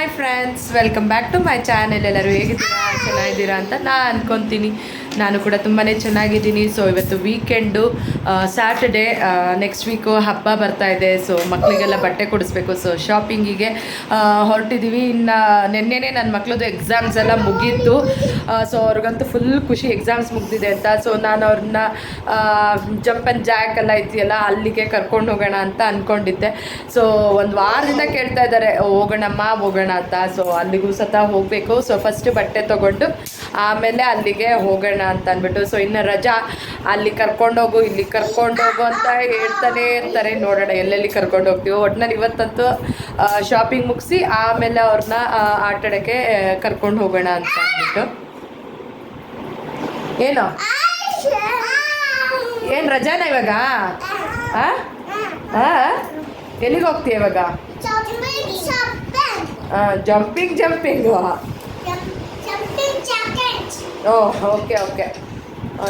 Hi friends welcome back to my channel ಎಲ್ಲರೂ ಹೇಗಿದ್ದೀರಾ? ಚೆನ್ನಾಗಿದ್ದೀರಾ ಅಂತ ನಾನು ಅನ್ಕೊತೀನಿ. ನಾನು ಕೂಡ ತುಂಬಾ ಚೆನ್ನಾಗಿದ್ದೀನಿ. ಸೊ ಇವತ್ತು ವೀಕೆಂಡು ಸ್ಯಾಟರ್ಡೇ ನೆಕ್ಸ್ಟ್ ವೀಕು ಹಬ್ಬ ಬರ್ತಾ ಇದೆ. ಸೊ ಮಕ್ಕಳಿಗೆಲ್ಲ ಬಟ್ಟೆ ಕೊಡಿಸ್ಬೇಕು. ಸೊ ಶಾಪಿಂಗಿಗೆ ಹೊರಟಿದ್ದೀವಿ ಇನ್ನು ನಿನ್ನೆನೇ ನನ್ನ ಮಕ್ಳದ್ದು ಎಕ್ಸಾಮ್ಸ್ ಎಲ್ಲ ಮುಗೀತು. ಸೊ ಅವ್ರಿಗಂತೂ ಫುಲ್ ಖುಷಿ ಎಕ್ಸಾಮ್ಸ್ ಮುಗ್ದಿದೆ ಅಂತ. ಸೊ ನಾನು ಅವ್ರನ್ನ ಜಂಪ್ ಆ್ಯಂಡ್ ಜಾಕ್ ಎಲ್ಲ ಇದೆಯಲ್ಲ, ಅಲ್ಲಿಗೆ ಕರ್ಕೊಂಡು ಹೋಗೋಣ ಅಂತ ಅಂದ್ಕೊಂಡಿದ್ದೆ ಸೊ ಒಂದು ವಾರದಿಂದ ಕೇಳ್ತಾ ಇದ್ದಾರೆ ಹೋಗೋಣಮ್ಮ, ಹೋಗೋಣ ಅಂತ. ಸೊ ಅಲ್ಲಿಗೂ ಸತ ಹೋಗಬೇಕು. ಸೊ ಫಸ್ಟ್ ಬಟ್ಟೆ ತೊಗೊಂಡು, ಆಮೇಲೆ ಅಲ್ಲಿಗೆ ಹೋಗೋಣ ಅಂತ ಅಂದ್ಬಿಟ್ಟು. ಸೊ ಇನ್ನು ರಜಾ ಅಲ್ಲಿ ಕರ್ಕೊಂಡೋಗು ಇಲ್ಲಿ ಕರ್ಕೊಂಡೋಗು ಅಂತ ಹೇಳ್ತಾನೆ ಇರ್ತಾರೆ. ನೋಡೋಣ ಎಲ್ಲೆಲ್ಲಿ ಕರ್ಕೊಂಡು ಹೋಗ್ತೀವಿ ಒಟ್ನಲ್ಲಿ ಇವತ್ತಂತೂ ಶಾಪಿಂಗ್ ಮುಗಿಸಿ ಆಮೇಲೆ ಅವ್ರನ್ನ ಆಟಾಡೋಕ್ಕೆ ಕರ್ಕೊಂಡು ಹೋಗೋಣ ಅಂತ ಅಂದ್ಬಿಟ್ಟು. ಏನು? ಏನು ರಜಾನ ಇವಾಗ? ಹಾಂ ಹಾಂ ಎಲ್ಲಿಗೆ ಹೋಗ್ತೀಯ ಇವಾಗ jumping jumping oh okay okay.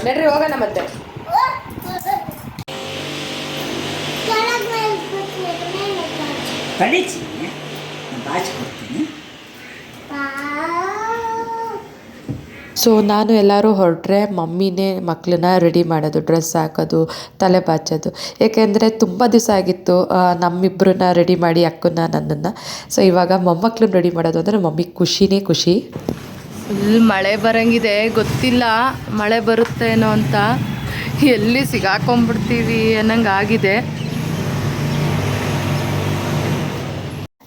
ನಡ್ರಿ ಹೋಗೋಣ ಮತ್ತೆ. ಕಳಿಸಿ. ನಾನು ಬಾಚಿ ಕೊಡ್ತೀನಿ. ಸೊ ನಾನು ಎಲ್ಲರೂ ಹೊರಟ್ರೆ ಮಮ್ಮಿನೇ ಮಕ್ಕಳನ್ನ ರೆಡಿ ಮಾಡೋದು ಡ್ರೆಸ್ ಹಾಕೋದು ತಲೆ ಬಾಚೋದು. ಏಕೆಂದರೆ ತುಂಬ ದಿವಸ ಆಗಿತ್ತು ನಮ್ಮಿಬ್ಬರನ್ನ ರೆಡಿ ಮಾಡಿ ಅಕ್ಕನ್ನ ನನ್ನನ್ನು. ಸೊ ಇವಾಗ ಮೊಮ್ಮಕ್ಕಳನ್ನ ರೆಡಿ ಮಾಡೋದು ಅಂದರೆ ಮಮ್ಮಿಗೆ ಖುಷಿನೇ ಖುಷಿ. ಫುಲ್ ಮಳೆ ಬರಂಗಿದೆ. ಗೊತ್ತಿಲ್ಲ ಮಳೆ ಬರುತ್ತೇನೋ ಅಂತ. ಎಲ್ಲಿ ಸಿಗಾಕೊಂಡ್ಬಿಡ್ತೀವಿ ಅನ್ನಂಗೆ ಆಗಿದೆ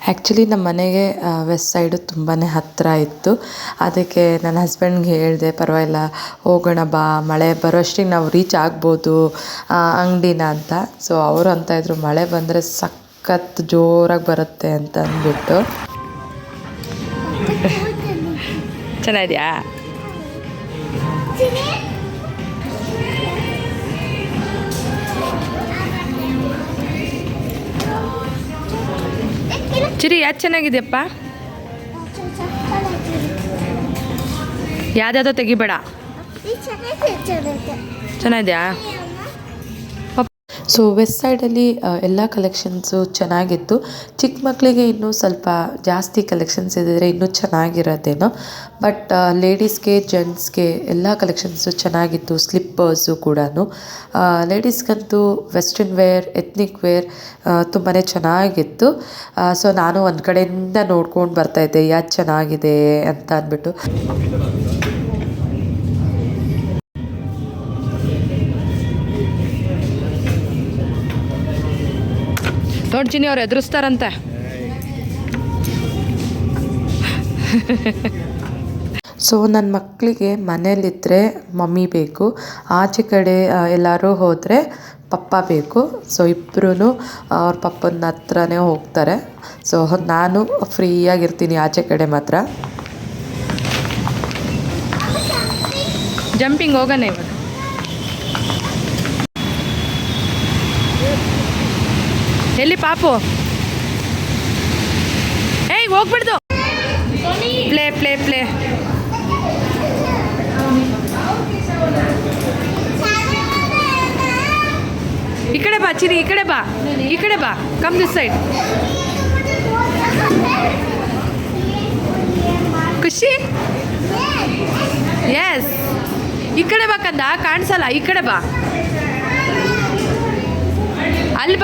ಆ್ಯಕ್ಚುಲಿ ನಮ್ಮ ಮನೆಗೆ ವೆಸ್ಟ್ ಸೈಡು ತುಂಬಾ ಹತ್ತಿರ ಇತ್ತು. ಅದಕ್ಕೆ ನನ್ನ ಹಸ್ಬೆಂಡ್ಗೆ ಹೇಳಿದೆ, ಪರವಾಗಿಲ್ಲ, ಹೋಗೋಣ ಬಾ, ಮಳೆ ಬರೋಷ್ಟಿಗೆ ನಾವು ರೀಚ್ ಆಗ್ಬೋದು ಅಂಗಡಿನ ಅಂತ. ಸೊ ಅವರು ಅಂತ ಇದ್ರು, ಮಳೆ ಬಂದರೆ ಸಖತ್ ಜೋರಾಗಿ ಬರುತ್ತೆ ಅಂತ ಅಂದ್ಬಿಟ್ಟು. ಚೆನ್ನಾಗಿದೆಯಾ? ಚಿರಿ ಯಾವ್ದು ಚೆನ್ನಾಗಿದೆಯಪ್ಪ? ಯಾವ್ದಾವ್ದೋ ತೆಗಿಬೇಡ. ಚೆನ್ನಾಗಿದೆಯಾ? ಸೊ ವೆಸ್ಟ್ ಸೈಡಲ್ಲಿ ಎಲ್ಲ ಕಲೆಕ್ಷನ್ಸು ಚೆನ್ನಾಗಿತ್ತು. ಚಿಕ್ಕ ಮಕ್ಕಳಿಗೆ ಇನ್ನೂ ಸ್ವಲ್ಪ ಜಾಸ್ತಿ ಕಲೆಕ್ಷನ್ಸ್ ಇದ್ದರೆ ಇನ್ನೂ ಚೆನ್ನಾಗಿರೋದೇನೋ. ಬಟ್ ಲೇಡೀಸ್ಗೆ ಜೆಂಟ್ಸ್ಗೆ ಎಲ್ಲ ಕಲೆಕ್ಷನ್ಸು ಚೆನ್ನಾಗಿತ್ತು ಸ್ಲಿಪ್ಪರ್ಸು ಕೂಡ ಲೇಡೀಸ್ಗಂತೂ ವೆಸ್ಟರ್ನ್ ವೇರ್ ಎತ್ನಿಕ್ ವೇರ್ ತುಂಬಾ ಚೆನ್ನಾಗಿತ್ತು. ಸೊ ನಾನು ಒಂದು ಕಡೆಯಿಂದ ನೋಡ್ಕೊಂಡು ಬರ್ತಾಯಿದ್ದೆ ಯಾಕೆ ಚೆನ್ನಾಗಿದೆ ಅಂತ ಅಂದ್ಬಿಟ್ಟು ನೋಡಿ ಚಿನಿ ಅವ್ರು ಎದುರಿಸ್ತಾರಂತೆ. ಸೊ ನನ್ನ ಮಕ್ಕಳಿಗೆ ಮನೇಲಿದ್ದರೆ ಮಮ್ಮಿ ಬೇಕು. ಆಚೆ ಕಡೆ ಎಲ್ಲರೂ ಹೋದರೆ ಪಪ್ಪ ಬೇಕು. ಸೊ ಇಬ್ಬರೂ ಅವ್ರ ಪಪ್ಪನ ಹತ್ರನೇ ಹೋಗ್ತಾರೆ. ಸೊ ನಾನು ಫ್ರೀಯಾಗಿರ್ತೀನಿ ಆಚೆ ಕಡೆ ಮಾತ್ರ. ಜಂಪಿಂಗ್ ಹೋಗೋಣ ಇವಾಗ. ಎಲ್ಲಿ ಪಾಪು? ಏಯ್, ಹೋಗ್ಬಿಡ್ದು. Play play play. ಈ ಕಡೆ ಬಾ, ಚಿರಿ, ಈ ಕಡೆ ಬಾ. ಈ ಕಡೆ ಬಾ. Come this side Khushi? Yes ಈ ಕಡೆ ಬಾ ಕಂದ, ಕಾಣಿಸಲ್ಲ, ಈ ಕಡೆ ಬಾ. ಅಲ್ಲಿ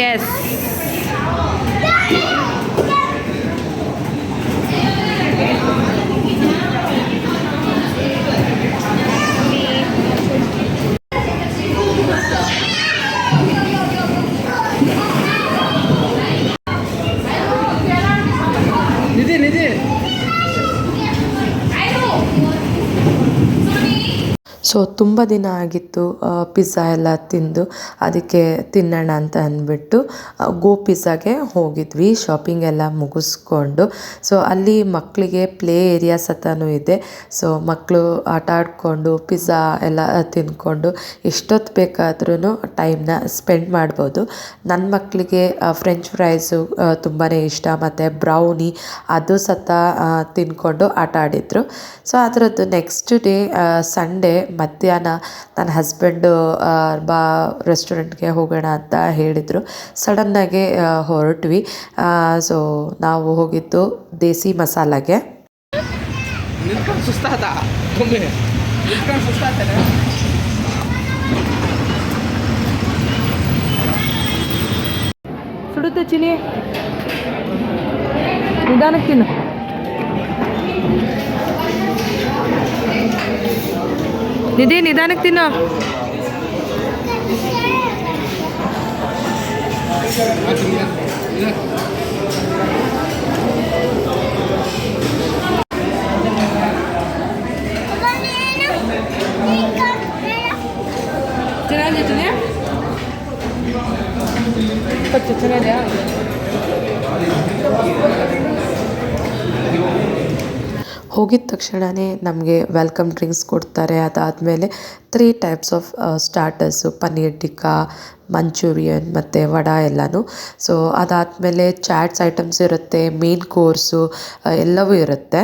ಎಸ್ ಸೊ ತುಂಬ ದಿನ ಆಗಿತ್ತು ಪಿಜ್ಜಾ ಎಲ್ಲ ತಿಂದು. ಅದಕ್ಕೆ ತಿನ್ನೋಣ ಅಂತ ಅಂದ್ಬಿಟ್ಟು ಗೋ ಪಿಜ್ಜಾಗೆ ಹೋಗಿದ್ವಿ. ಶಾಪಿಂಗ್ ಎಲ್ಲ ಮುಗಿಸ್ಕೊಂಡು. ಸೊ ಅಲ್ಲಿ ಮಕ್ಕಳಿಗೆ ಪ್ಲೇ ಏರಿಯಾ ಸತನೂ ಇದೆ. ಸೊ ಮಕ್ಕಳು ಆಟ ಆಡಿಕೊಂಡು ಪಿಜ್ಜಾ ಎಲ್ಲ ತಿಂದ್ಕೊಂಡು, ಎಷ್ಟೊತ್ತು ಬೇಕಾದ್ರೂ ಟೈಮ್ನ ಸ್ಪೆಂಡ್ ಮಾಡ್ಬೋದು. ನನ್ನ ಮಕ್ಕಳಿಗೆ ಫ್ರೆಂಚ್ ಫ್ರೈಸು ತುಂಬಾ ಇಷ್ಟ. ಮತ್ತು ಬ್ರೌನಿ ಅದು ಸತ ತಿನ್ಕೊಂಡು ಆಟ ಆಡಿದರು. ಸೊ ಅದರದ್ದು ನೆಕ್ಸ್ಟ್ ಡೇ ಸಂಡೇ ಮಧ್ಯಾಹ್ನ ನನ್ನ ಹಸ್ಬೆಂಡು ಬಾ ರೆಸ್ಟೋರೆಂಟ್ಗೆ ಹೋಗೋಣ ಅಂತ ಹೇಳಿದರು. ಸಡನ್ನಾಗೆ ಹೊರಟ್ವಿ. ಸೊ ನಾವು ಹೋಗಿದ್ದು ದೇಸಿ ಮಸಾಲಾಗೆ. ಸುಡುತ್ತೆ ಚಿನಿ ನಿಧಾನಕ್ಕೆ ತಿನ್ನು. ನಿಧಿ ನಿಧಾನಕ್ಕೆ ತಿನ್ನು ಚೆನ್ನಾಗಿದೆ ಕಚ್ಚು ಚೆನ್ನಾಗಿದೆಯಾ ಹೋಗಿದ ತಕ್ಷಣವೇ ನಮಗೆ ವೆಲ್ಕಮ್ ಡ್ರಿಂಕ್ಸ್ ಕೊಡ್ತಾರೆ. ಅದಾದಮೇಲೆ three types of starters paneer tikka manchurian ಮತ್ತು ವಡ ಎಲ್ಲನೂ. ಸೊ ಅದಾದಮೇಲೆ ಚಾಟ್ಸ್ ಐಟಮ್ಸ್ ಇರುತ್ತೆ ಮೇನ್ ಕೋರ್ಸು ಎಲ್ಲವೂ ಇರುತ್ತೆ.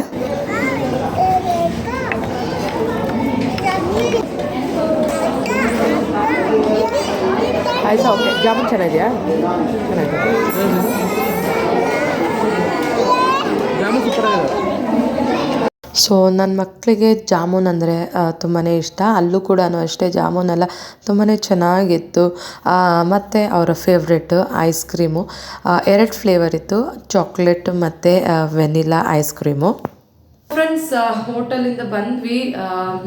ಆಯ್ತಾ? ಓಕೆ ಜಾಮೂನ್ ಚೆನ್ನಾಗಿದೆಯಾ? ಚೆನ್ನಾಗಿದೆ ಜಾಮೂನ್ ಸೂಪರ್ ಆಗಿದೆ ಸೊ ನನ್ನ ಮಕ್ಕಳಿಗೆ ಜಾಮೂನ್ ಅಂದರೆ ತುಂಬಾ ಇಷ್ಟ. ಅಲ್ಲೂ ಕೂಡ ಅಷ್ಟೇ ಜಾಮೂನೆಲ್ಲ ತುಂಬಾ ಚೆನ್ನಾಗಿತ್ತು. ಮತ್ತು ಅವರ ಫೇವ್ರೆಟ್ ಐಸ್ ಕ್ರೀಮು ಎರಡು ಫ್ಲೇವರ್ ಇತ್ತು. ಚಾಕ್ಲೇಟ್ ಮತ್ತು ವೆನಿಲ್ಲಾ ಐಸ್ ಕ್ರೀಮು ಫ್ರೆಂಡ್ಸ್ ಹೋಟೆಲಿಂದ ಬಂದ್ವಿ.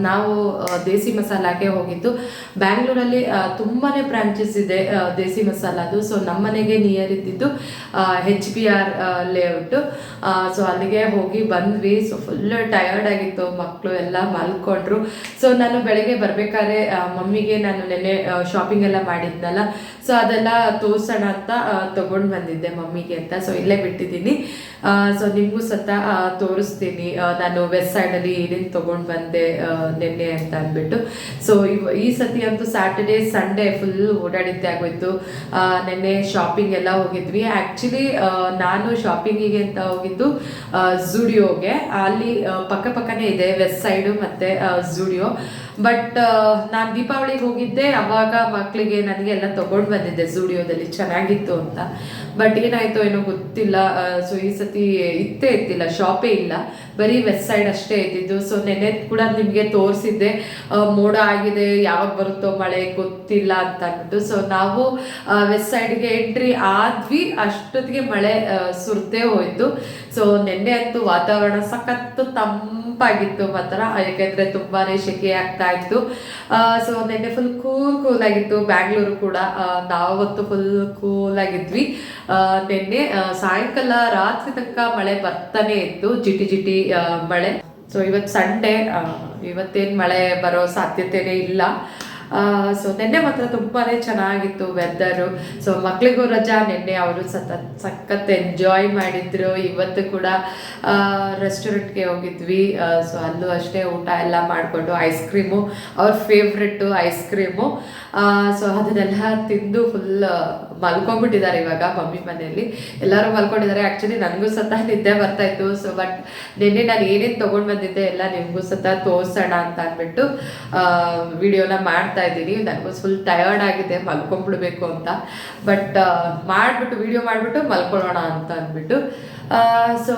ನಾವು ದೇಸಿ ಮಸಾಲಾಗೆ ಹೋಗಿದ್ದು. ಬ್ಯಾಂಗ್ಳೂರಲ್ಲಿ ತುಂಬಾನೇ ಬ್ರಾಂಚಸ್ ಇದೆ ದೇಸಿ ಮಸಾಲಾದು. ಸೊ ನಮ್ಮನೆಗೆ ನಿಯರ್ ಇದ್ದಿದ್ದು H B R layout so ಅಲ್ಲಿಗೆ ಹೋಗಿ ಬಂದ್ವಿ. ಸೊ ಫುಲ್ ಟಯರ್ಡ್ ಆಗಿತ್ತು. ಮಕ್ಕಳು ಎಲ್ಲ ಮಲ್ಕೊಂಡ್ರು. ಸೊ ನಾನು ಬೆಳಗ್ಗೆ ಬರ್ಬೇಕಾದ್ರೆ ಮಮ್ಮಿಗೆ ನಾನು ನೆನ್ನೆ ಶಾಪಿಂಗ್ ಎಲ್ಲ ಮಾಡಿದ್ನಲ್ಲ. ಸೊ ಅದೆಲ್ಲ ತೋರ್ಸೋಣ ಅಂತ ತೊಗೊಂಡು ಬಂದಿದ್ದೆ ಮಮ್ಮಿಗೆ ಅಂತ. ಸೊ ಇಲ್ಲೇ ಬಿಟ್ಟಿದ್ದೀನಿ. ಸೊ ನಿಮಗೂ ಸತ ತೋರಿಸ್ತೀನಿ. ನಾನು ವೆಸ್ಟ್ ಸೈಡಲ್ಲಿ ಏನೇನು ತೊಗೊಂಡು ಬಂದೆ ನಿನ್ನೆ ಅಂತ ಅಂದ್ಬಿಟ್ಟು. ಸೊ ಇವ್, ಈ ಸತಿ ಅಂತೂ ಸ್ಯಾಟರ್ಡೇ ಸಂಡೇ ಫುಲ್ ಓಡಾಡಿದ್ದೆ ಆಗೋಯ್ತು. ನಿನ್ನೆ ಶಾಪಿಂಗ್ ಎಲ್ಲ ಹೋಗಿದ್ವಿ. ಆ್ಯಕ್ಚುಲಿ ನಾನು ಶಾಪಿಂಗಿಗೆ ಅಂತ ಹೋಗಿದ್ದು ಝುಡಿಯೋಗೆ ಅಲ್ಲಿ ಪಕ್ಕ ಪಕ್ಕನೇ ಇದೆ ವೆಸ್ಟ್ ಸೈಡು ಮತ್ತು ಝುಡಿಯೋ ಬಟ್ ನಾನು ದೀಪಾವಳಿಗೆ ಹೋಗಿದ್ದೆ, ಅವಾಗ ಮಕ್ಕಳಿಗೆ ನನಗೆ ಎಲ್ಲ ತೊಗೊಂಡು ಬಂದಿದ್ದೆ ಸ್ಟುಡಿಯೋದಲ್ಲಿ ಚೆನ್ನಾಗಿತ್ತು ಅಂತ. ಬಟ್ ಏನಾಯ್ತೋ ಏನೋ ಗೊತ್ತಿಲ್ಲ ಸೊ ಈ ಸತಿ ಇತ್ತೇ ಇತ್ತಿಲ್ಲ ಶಾಪೇ ಇಲ್ಲ. ಬರೀ ವೆಸ್ಟ್ ಸೈಡ್ ಅಷ್ಟೇ ಇದ್ದಿದ್ದು. ಸೊ ನೆನ್ನೆ ಕೂಡ ನಿಮಗೆ ತೋರಿಸಿದ್ದೆ ಮೋಡ ಆಗಿದೆ, ಯಾವಾಗ ಬರುತ್ತೋ ಮಳೆ ಗೊತ್ತಿಲ್ಲ ಅಂತ ಅಂದ್ಬಿಟ್ಟು. ಸೊ ನಾವು ವೆಸ್ಟ್ ಸೈಡ್ಗೆ ಎಂಟ್ರಿ ಆದ್ವಿ, ಅಷ್ಟೊತ್ತಿಗೆ ಮಳೆ ಸುರ್ತೇ ಹೋಯ್ತು. ಸೊ ನೆನ್ನೆ ಅಂತೂ ವಾತಾವರಣ ಸಖತ್ತು ತಂಪಾಗಿತ್ತು ಮಾತ್ರ, ಯಾಕೆಂದ್ರೆ ತುಂಬಾನೇ ಸೆಕೆ ಆಗ್ತಾ ಇತ್ತು. ಸೊ ನಿನ್ನೆ ಫುಲ್ ಕೂಲ್ ಕೂಲ್ ಆಗಿತ್ತು. ಬ್ಯಾಂಗ್ಳೂರು ಕೂಡ ನಾವತ್ತು ಫುಲ್ ಕೂಲ್ ಆಗಿದ್ವಿ. ನಿನ್ನೆ ಸಾಯಂಕಾಲ ರಾತ್ರಿ ತನಕ ಮಳೆ ಬರ್ತಾನೆ ಇತ್ತು, ಜಿಟಿ ಜಿಟಿ ಮಳೆ. ಸೊ ಇವತ್ತು ಸಂಡೇ ಇವತ್ತೇನು ಮಳೆ ಬರೋ ಸಾಧ್ಯತೆನೇ ಇಲ್ಲ. ಸೊ ನಿನ್ನೆ ಮಾತ್ರ ತುಂಬಾ ಚೆನ್ನಾಗಿತ್ತು ವೆದರು ಸೊ ಮಕ್ಳಿಗೂ ರಜಾ, ನಿನ್ನೆ ಅವರು ಸತತ್, ಸಖತ್ ಎಂಜಾಯ್ ಮಾಡಿದ್ರು. ಇವತ್ತು ಕೂಡ ರೆಸ್ಟೋರೆಂಟ್ಗೆ ಹೋಗಿದ್ವಿ. ಸೊ ಅಲ್ಲೂ ಅಷ್ಟೇ ಊಟ ಎಲ್ಲ ಮಾಡಿಕೊಂಡು ಐಸ್ ಕ್ರೀಮು ಅವ್ರ ಫೇವ್ರೆಟ್ಟು ಐಸ್ ಕ್ರೀಮು ಸೊ ಅದನ್ನೆಲ್ಲ ತಿಂದು ಫುಲ್ ಮಲ್ಕೊಂಡ್ಬಿಟ್ಟಿದ್ದಾರೆ ಇವಾಗ ಮಮ್ಮಿ ಮನೆಯಲ್ಲಿ. ಎಲ್ಲರೂ ಮಲ್ಕೊಂಡಿದ್ದಾರೆ. ಆ್ಯಕ್ಚುಲಿ ನನಗೂ ಸತ ನಿದ್ದೆ ಬರ್ತಾ ಇತ್ತು. ಸೊ ಬಟ್ ನಿನ್ನೆ ನಾನು ಏನೇನು ತೊಗೊಂಡು ಬಂದಿದ್ದೆ ಎಲ್ಲ ನಿಮಗೂ ಸತ ತೋರಿಸೋಣ ಅಂತ ಅಂದ್ಬಿಟ್ಟು ವಿಡಿಯೋನ ಮಾಡ್ತಾ ಇದ್ದೀನಿ. ನನಗೂ ಫುಲ್ ಟಯರ್ಡ್ ಆಗಿದೆ. ಮಲ್ಕೊಂಡ್ಬಿಡ್ಬೇಕು ಅಂತ. ಬಟ್ ಮಾಡಿಬಿಟ್ಟು ವಿಡಿಯೋ ಮಾಡಿಬಿಟ್ಟು ಮಲ್ಕೊಳ್ಳೋಣ ಅಂತ ಅಂದ್ಬಿಟ್ಟು. ಸೊ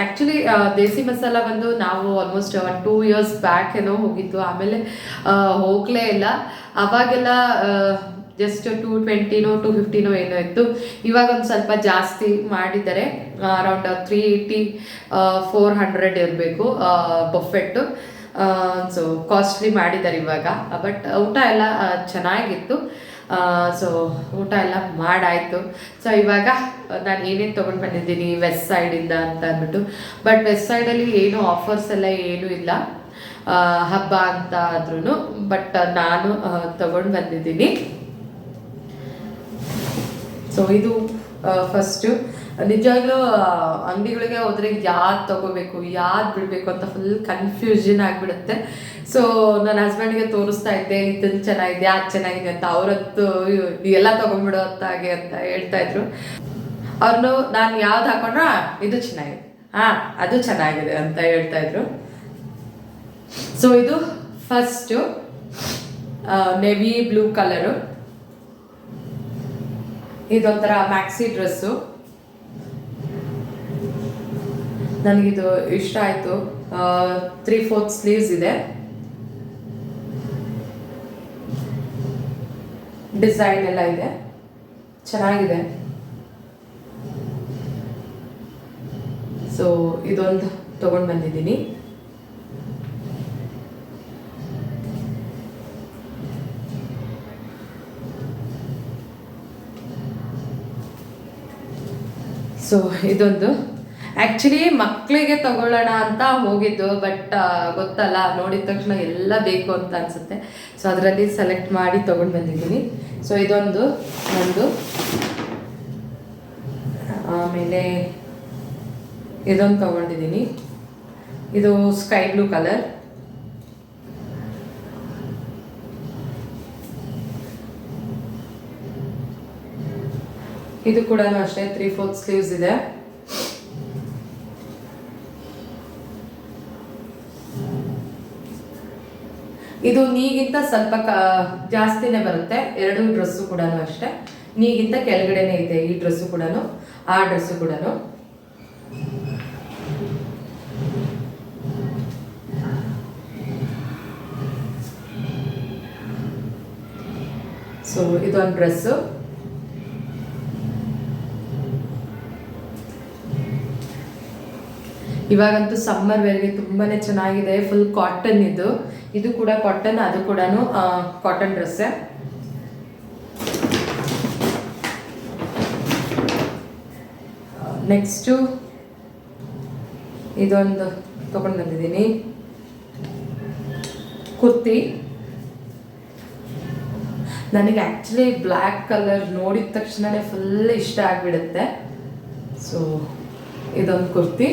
ಆ್ಯಕ್ಚುಲಿ ದೇಸಿ ಮಸಾಲ ಬಂದು ನಾವು almost one two years back ಏನೋ ಹೋಗಿತ್ತು. ಆಮೇಲೆ ಹೋಗಲೇ ಇಲ್ಲ. ಅವಾಗೆಲ್ಲ ಜಸ್ಟ್ ಟು ಟ್ವೆಂಟಿನೋ ಟು ಫಿಫ್ಟಿನೋ ಏನೋ ಇತ್ತು. ಇವಾಗ ಒಂದು ಸ್ವಲ್ಪ ಜಾಸ್ತಿ ಮಾಡಿದ್ದಾರೆ around three eighty four hundred ಇರಬೇಕು ಬೊಫೆಟ್ಟು ಸೊ ಕಾಸ್ಟ್ಲಿ ಮಾಡಿದ್ದಾರೆ ಇವಾಗ. ಬಟ್ ಊಟ ಎಲ್ಲ ಚೆನ್ನಾಗಿತ್ತು. ಸೊ ಊಟ ಎಲ್ಲ ಮಾಡಾಯಿತು. ಸೊ ಇವಾಗ, ನಾನು ಏನೇನು ತೊಗೊಂಡು ಬಂದಿದ್ದೀನಿ ವೆಸ್ಟ್ ಸೈಡಿಂದ ಅಂತ ಅಂದ್ಬಿಟ್ಟು. ಬಟ್ ವೆಸ್ಟ್ ಸೈಡಲ್ಲಿ ಏನು ಆಫರ್ಸ್ ಎಲ್ಲ ಏನೂ ಇಲ್ಲ. ಹಬ್ಬ ಅಂತ ಆದ್ರೂ ಬಟ್ ನಾನು ತಗೊಂಡು ಬಂದಿದ್ದೀನಿ. ಸೊ ಇದು ಫಸ್ಟು ನಿಜವಾಗ್ಲೂ ಅಂಗಡಿಗಳಿಗೆ ಹೋದ್ರೆ ಯಾವ್ದು ತಗೋಬೇಕು ಯಾವ್ದು ಬಿಡಬೇಕು ಅಂತ ಫುಲ್ ಕನ್ಫ್ಯೂಷನ್ ಆಗಿಬಿಡುತ್ತೆ. ಸೊ ನನ್ನ ಹಸ್ಬೆಂಡ್ಗೆ ತೋರಿಸ್ತಾ ಇದ್ದೆ ಇದನ್ನು ಚೆನ್ನಾಗಿದೆ, ಅದು ಚೆನ್ನಾಗಿದೆ ಅಂತ. ಅವರತ್ತು ಎಲ್ಲ ತೊಗೊಂಡ್ಬಿಡೋ ಹಾಗೆ ಅಂತ ಹೇಳ್ತಾ ಇದ್ರು. ಅವ್ರನ್ನು ನಾನು ಯಾವ್ದು ಹಾಕೊಂಡ್ರ ಇದು ಚೆನ್ನಾಗಿದೆ ಹಾ ಅದು ಚೆನ್ನಾಗಿದೆ ಅಂತ ಹೇಳ್ತಾ ಇದ್ರು. ಸೊ ಇದು ಫಸ್ಟು ನೆವಿ ಬ್ಲೂ ಕಲರು ಇದೊಂಥರ ಮ್ಯಾಕ್ಸಿ ಡ್ರೆಸ್ಸು ನನಗಿದು ಇಷ್ಟ ಆಯಿತು. ತ್ರೀ ಫೋರ್ತ್ ಸ್ಲೀವ್ಸ್ ಇದೆ. ಡಿಸೈನ್ ಎಲ್ಲ ಇದೆ. ಚೆನ್ನಾಗಿದೆ. ಸೊ ಇದೊಂದು ತೊಗೊಂಡು ಬಂದಿದ್ದೀನಿ. ಸೊ ಇದೊಂದು. ಆ್ಯಕ್ಚುಲಿ ಮಕ್ಕಳಿಗೆ ತಗೊಳ್ಳೋಣ ಅಂತ ಹೋಗಿದ್ದು ಬಟ್ ಗೊತ್ತಲ್ಲ. ನೋಡಿದ ತಕ್ಷಣ ಎಲ್ಲ ಬೇಕು ಅಂತ ಅನಿಸುತ್ತೆ. ಸೊ ಅದರಲ್ಲಿ ಸೆಲೆಕ್ಟ್ ಮಾಡಿ ತೊಗೊಂಡು ಬಂದಿದ್ದೀನಿ. ಸೊ ಇದೊಂದು, ಒಂದು. ಆಮೇಲೆ ಇದೊಂದು ತೊಗೊಂಡಿದ್ದೀನಿ. ಇದು ಸ್ಕೈ ಬ್ಲೂ ಕಲರ್ ಇದು ಕೂಡ ಅಷ್ಟೇ ತ್ರೀ ಫೋರ್ತ್ ಸ್ಲೀವ್ಸ್ ಇದೆ. ಇದು ನೀಗಿಂತ ಸ್ವಲ್ಪ ಜಾಸ್ತಿನೇ ಬರುತ್ತೆ, ಎರಡು ಡ್ರೆಸ್ಸು ಕೂಡ ಅಷ್ಟೇ. ನೀಗಿಂತ ಕೆಳಗಡೆನೇ ಇದೆ ಈ ಡ್ರೆಸ್ಸು ಕೂಡ ಆ ಡ್ರೆಸ್ಸು ಕೂಡ ಸೊ ಇದೊಂದು ಡ್ರೆಸ್ಸು ಇವಾಗಂತೂ ಸಮ್ಮರ್ ವೇರ್ಗೆ ತುಂಬಾನೇ ಚೆನ್ನಾಗಿದೆ ಫುಲ್ ಕಾಟನ್ ಇದು. ಇದು ಕೂಡ ಕಾಟನ್ ಅದು ಕೂಡ ಕಾಟನ್ ಡ್ರೆಸ್ ನೆಕ್ಸ್ಟು ಇದೊಂದು ತೊಗೊಂಡು ಬಂದಿದ್ದೀನಿ. ಕುರ್ತಿ. ನನಗೆ ಆ್ಯಕ್ಚುಲಿ ಬ್ಲ್ಯಾಕ್ ಕಲರ್ ನೋಡಿದ ತಕ್ಷಣವೇ ಫುಲ್ ಇಷ್ಟ ಆಗಿಬಿಡುತ್ತೆ. ಸೊ ಇದೊಂದು ಕುರ್ತಿ.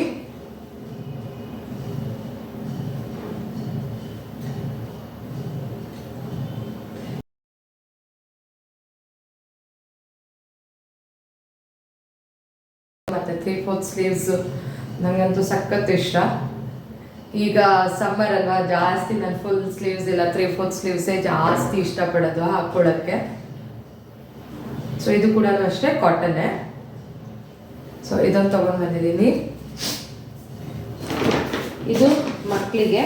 ತ್ರೀ ಫೋರ್ತ್ ಸ್ಲೀವ್ಸ್ ನನಗಂತೂ ಸಖತ್ ಇಷ್ಟ. ಈಗ ಸಮ್ಮರ್ ಅಲ್ವಾ, ಜಾಸ್ತಿ ನಾನು ಫುಲ್ ಸ್ಲೀವ್ಸ್ ಇಲ್ಲ ತ್ರೀ ಫೋರ್ತ್ ಸ್ಲೀವ್ಸೇ ಜಾಸ್ತಿ ಇಷ್ಟಪಡೋದು ಹಾಕ್ಕೊಳ್ಳೋಕ್ಕೆ ಸೊ ಇದು ಕೂಡ ಅಷ್ಟೇ ಕಾಟನ್ನೇ ಸೊ ಇದನ್ನು ತೊಗೊಂಡು ಬಂದಿದ್ದೀನಿ. ಇದು ಮಕ್ಕಳಿಗೆ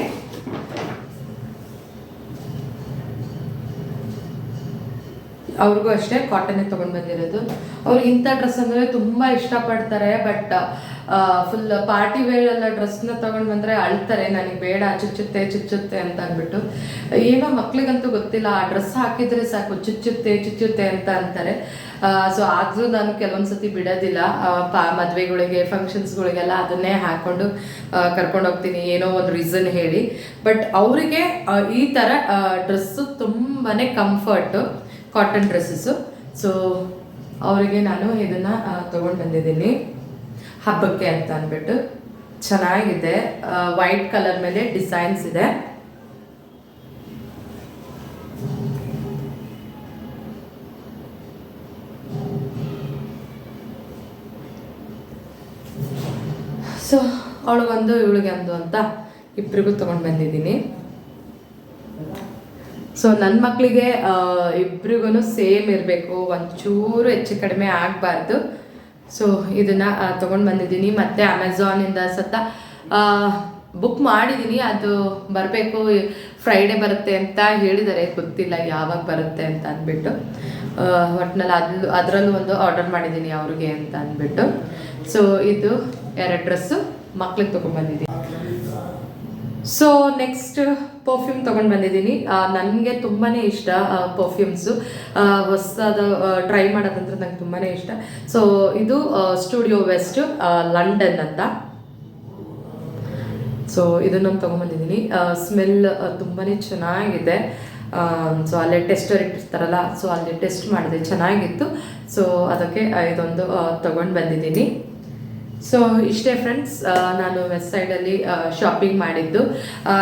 ಅವ್ರಿಗೂ ಅಷ್ಟೇ ಕಾಟನ್ನೇ ತೊಗೊಂಡು ಬಂದಿರೋದು. ಅವ್ರು ಇಂಥ ಡ್ರೆಸ್ ಅಂದರೆ ತುಂಬ ಇಷ್ಟಪಡ್ತಾರೆ ಬಟ್ ಫುಲ್ ಪಾರ್ಟಿ ವೇರ್ ಎಲ್ಲ ಡ್ರೆಸ್ನ ತೊಗೊಂಡು ಬಂದರೆ ಅಳ್ತಾರೆ, ನನಗೆ ಬೇಡ, ಚುಚ್ಚುತ್ತೆ ಚುಚ್ಚುತ್ತೆ ಅಂತ ಅಂದ್ಬಿಟ್ಟು. ಏನೋ ಮಕ್ಳಿಗಂತೂ ಗೊತ್ತಿಲ್ಲ, ಆ ಡ್ರೆಸ್ ಹಾಕಿದ್ರೆ ಸಾಕು, ಚುಚ್ಚುತ್ತೆ ಚುಚ್ಚುತ್ತೆ ಅಂತ ಅಂತಾರೆ. ಸೊ ಆದರೂ ನಾನು ಕೆಲವೊಂದು ಸತಿ ಬಿಡೋದಿಲ್ಲ ಪಾ, ಮದುವೆಗಳಿಗೆ ಫಂಕ್ಷನ್ಸ್ಗಳಿಗೆಲ್ಲ ಅದನ್ನೇ ಹಾಕ್ಕೊಂಡು ಕರ್ಕೊಂಡು ಹೋಗ್ತೀನಿ ಏನೋ ಒಂದು ರೀಸನ್ ಹೇಳಿ. ಬಟ್ ಅವರಿಗೆ ಈ ಥರ ಡ್ರೆಸ್ಸು ತುಂಬಾ ಕಂಫರ್ಟು ಕಾಟನ್ ಡ್ರೆಸ್ಸಸ್ಸು ಸೊ ಅವರಿಗೆ ನಾನು ಇದನ್ನು ತೊಗೊಂಡು ಬಂದಿದ್ದೀನಿ. ಹಬ್ಬಕ್ಕೆ ಅಂತ ಅಂದ್ಬಿಟ್ಟು ಚೆನ್ನಾಗಿದೆ. ವೈಟ್ ಕಲರ್ ಮೇಲೆ ಡಿಸೈನ್ಸ್ ಇದೆ. ಸೊ ಅವಳಿಗೊಂದು ಇವಳಿಗೆ ಒಂದು ಅಂತ ಇಬ್ಬರಿಗೂ ತೊಗೊಂಡು ಬಂದಿದ್ದೀನಿ. ಸೊ ನನ್ನ ಮಕ್ಕಳಿಗೆ ಇಬ್ರಿಗೂ ಸೇಮ್ ಇರಬೇಕು. ಒಂಚೂರು ಹೆಚ್ಚು ಕಡಿಮೆ ಆಗಬಾರ್ದು. ಸೊ ಇದನ್ನು ತೊಗೊಂಡು ಬಂದಿದ್ದೀನಿ. ಮತ್ತು ಅಮೆಝಾನಿಂದ ಸತ ಬುಕ್ ಮಾಡಿದ್ದೀನಿ. ಅದು ಬರಬೇಕು ಫ್ರೈಡೇ ಬರುತ್ತೆ ಅಂತ ಹೇಳಿದ್ದಾರೆ ಗೊತ್ತಿಲ್ಲ ಯಾವಾಗ ಬರುತ್ತೆ ಅಂತ ಅಂದ್ಬಿಟ್ಟು. ಒಟ್ನಲ್ಲಿ ಅದು, ಅದರಲ್ಲೂ ಒಂದು ಆರ್ಡರ್ ಮಾಡಿದ್ದೀನಿ ಅವ್ರಿಗೆ ಅಂತ ಅಂದ್ಬಿಟ್ಟು. ಸೊ ಇದು ಎರಡು ಡ್ರೆಸ್ಸು ಮಕ್ಳಿಗೆ ತೊಗೊಂಡ್ಬಂದಿದ್ದೀನಿ ಸೊ ನೆಕ್ಸ್ಟ್ ಪರ್ಫ್ಯೂಮ್ ತೊಗೊಂಡು ಬಂದಿದ್ದೀನಿ. ನನಗೆ ತುಂಬಾ ಇಷ್ಟ ಪರ್ಫ್ಯೂಮ್ಸು ಹೊಸದ ಟ್ರೈ ಮಾಡೋದಂದ್ರೆ ನಂಗೆ ತುಂಬಾ ಇಷ್ಟ. ಸೊ ಇದು ಸ್ಟುಡಿಯೋ ವೆಸ್ಟ್ ಲಂಡನ್ ಅಂತ. ಸೊ ಇದನ್ನೊಂದು ತೊಗೊಂಬಂದಿದ್ದೀನಿ ಸ್ಮೆಲ್ ತುಂಬಾ ಚೆನ್ನಾಗಿದೆ. ಸೊ ಅಲ್ಲೇ ಟೆಸ್ಟರ್ ಇಟ್ಟಿರ್ತಾರಲ್ಲ ಸೊ ಅಲ್ಲಿ ಟೆಸ್ಟ್ ಮಾಡಿದೆ. ಚೆನ್ನಾಗಿತ್ತು. ಸೊ ಅದಕ್ಕೆ ಇದೊಂದು ತೊಗೊಂಡು ಬಂದಿದ್ದೀನಿ. ಸೊ ಇಷ್ಟೇ ಫ್ರೆಂಡ್ಸ್ ನಾನು ವೆಸ್ಟ್ ಸೈಡಲ್ಲಿ ಶಾಪಿಂಗ್ ಮಾಡಿದ್ದು.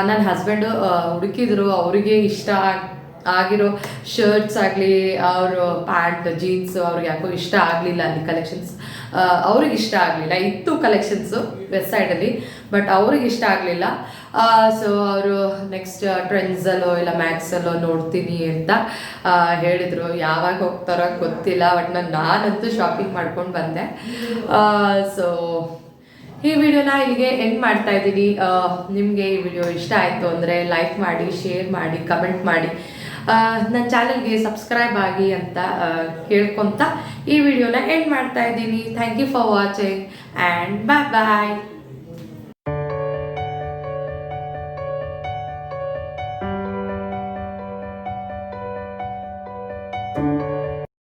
ನನ್ನ ಹಸ್ಬೆಂಡು ಹುಡುಕಿದ್ರು. ಅವರಿಗೆ ಇಷ್ಟ ಆಗ್- ಆಗಿರೋ ಶರ್ಟ್ಸ್ ಆಗಲಿ, ಅವ್ರ ಪ್ಯಾಂಟ್ ಜೀನ್ಸ್ ಅವ್ರಿಗೆ ಯಾಕೋ ಇಷ್ಟ ಆಗಲಿಲ್ಲ ಅಲ್ಲಿ ಕಲೆಕ್ಷನ್ಸ್ ಅವ್ರಿಗೆ ಇಷ್ಟ ಆಗಲಿಲ್ಲ. ಇತ್ತು ಕಲೆಕ್ಷನ್ಸು ವೆಬ್ಸೈಟಲ್ಲಿ ಬಟ್ ಅವ್ರಿಗೆ ಇಷ್ಟ ಆಗಲಿಲ್ಲ. ಸೊ ಅವರು ನೆಕ್ಸ್ಟ್ ಟ್ರೆಂಡ್ಸಲ್ಲೋ ಇಲ್ಲ ಮ್ಯಾಕ್ಸಲ್ಲೋ ನೋಡ್ತೀನಿ ಅಂತ ಹೇಳಿದರು. ಯಾವಾಗ ಹೋಗ್ತಾರೋ ಗೊತ್ತಿಲ್ಲ ಬಟ್ ನಾನು, ನಾನಂತೂ ಶಾಪಿಂಗ್ ಮಾಡ್ಕೊಂಡು ಬಂದೆ. ಸೊ ಈ ವಿಡಿಯೋನ ಇಲ್ಲಿಗೆ ಎಂಡ್ ಮಾಡ್ತಾ ಇದ್ದೀನಿ. ನಿಮಗೆ ಈ ವಿಡಿಯೋ ಇಷ್ಟ ಆಯಿತು ಅಂದರೆ ಲೈಕ್ ಮಾಡಿ ಶೇರ್ ಮಾಡಿ ಕಮೆಂಟ್ ಮಾಡಿ. ನನ್ನ ಚಾನಲ್ಗೆ ಸಬ್ಸ್ಕ್ರೈಬ್ ಆಗಿ ಅಂತ ಕೇಳ್ಕೊತ ಈ ವಿಡಿಯೋನ ಎಂಡ್ ಮಾಡ್ತಾ ಇದ್ದೀನಿ. Thank you for watching and bye bye